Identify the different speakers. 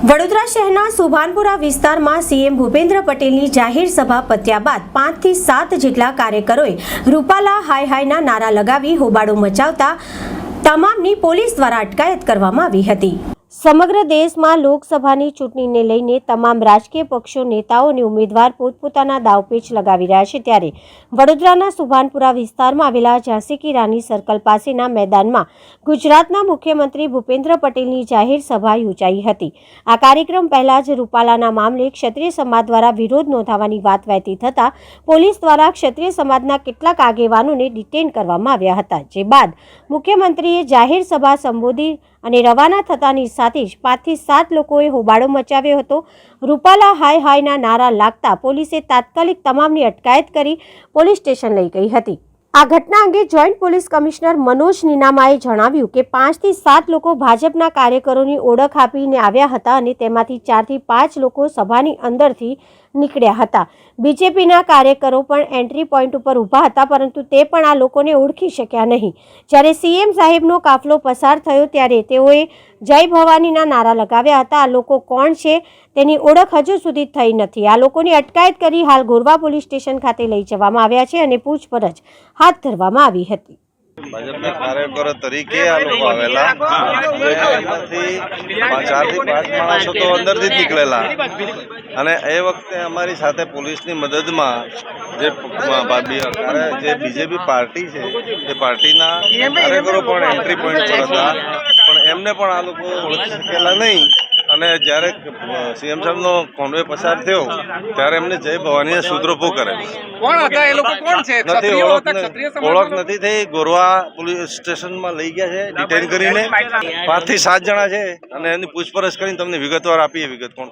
Speaker 1: વડોદરા શહેરના સુભાનપુરા વિસ્તારમાં સીએમ ભૂપેન્દ્ર પટેલની જાહેર સભા પત્યા બાદ પાંચથી સાત જેટલા કાર્યકરોએ રૂપાલા હાય હાયના નારા લગાવી હોબાળો મચાવતા તમામની પોલીસ દ્વારા અટકાયત કરવામાં આવી હતી. સમગ્ર દેશમાં લોકસભાની ચૂંટણીને લઈને તમામ રાજકીય પક્ષો, નેતાઓ અને ઉમેદવાર પોતપોતાના દાવપેચ લગાવી રહ્યા છે ત્યારે વડોદરાના સુભાનપુરા વિસ્તારમાં આવેલા ઝાંસી કી રાની સર્કલ પાસેના મેદાનમાં ગુજરાતના મુખ્યમંત્રી ભૂપેન્દ્ર પટેલની જાહેર સભા યોજાઈ હતી. આ કાર્યક્રમ પહેલા જ રૂપાલાના મામલે ક્ષત્રિય સમાજ દ્વારા વિરોધ નોંધાવાની વાત વહેતી થતાં પોલીસ દ્વારા ક્ષત્રિય સમાજના કેટલાક આગેવાનોને ડિટેન કરવામાં આવ્યા હતા. જે બાદ મુખ્યમંત્રીએ જાહેર સભા સંબોધી અને રવાના થતાની સાથે જ પાંચથી સાત લોકોએ હોબાળો મચાવ્યો હતો. રૂપાલા હાય હાયના નારા લાગતા પોલીસે તાત્કાલિક તમામની અટકાયત કરી પોલીસ સ્ટેશન લઈ ગઈ હતી. આ ઘટના અંગે જોઈન્ટ પોલીસ કમિશનર મનોજ નિનામાએ જણાવ્યું કે પાંચથી સાત લોકો ભાજપના કાર્યકરોની ઓળખ આપીને આવ્યા હતા અને તેમાંથી ચારથી પાંચ લોકો સભાની અંદરથી નીકળ્યા હતા. બીજેપીના કાર્યકરો પણ એન્ટ્રી પોઈન્ટ ઉપર ઊભા હતા, પરંતુ તે પણ આ લોકોને ઓળખી શક્યા નહીં. જ્યારે સીએમ સાહેબનો કાફલો પસાર થયો ત્યારે તેઓએ જય ભવાનીના નારા લગાવ્યા હતા. આ લોકો કોણ છે તેની ઓળખ હજુ સુધી થઈ નથી. આ લોકોની અટકાયત કરી હાલ ગોરવા પોલીસ સ્ટેશન ખાતે લઈ જવામાં આવ્યા છે અને પૂછપરછ હાથ ધરવામાં આવી હતી.
Speaker 2: ભાજપના કાર્યકરો તરીકે આ લોકો આવેલા. ચારથી પાંચ માણસો તો અંદરથી નીકળેલા. અને એ વખતે અમારી સાથે પોલીસની મદદમાં જે જે બીજેપી પાર્ટી છે, એ પાર્ટીના કાર્યકરો પણ એન્ટ્રી પોઈન્ટ પર હતા. એમને પણ આ લોકો ઓળખી શકેલા નહીં. અને જ્યારે સીએમ સાહેબનો કોન્વે પસાર થયો ત્યારે એમને જય ભવાનીએ સૂત્રોભો કરે.
Speaker 3: કોણ હતા? એ લોકો કોણ છે?
Speaker 2: નથી ઓળખ નથી થઈ. ગોરવા પોલીસ સ્ટેશનમાં લઈ ગયા છે ડિટેન કરીને. પાંચથી સાત જણા છે અને એની પૂછપરછ કરીને તમને વિગતવાર આપીએ વિગત કોણ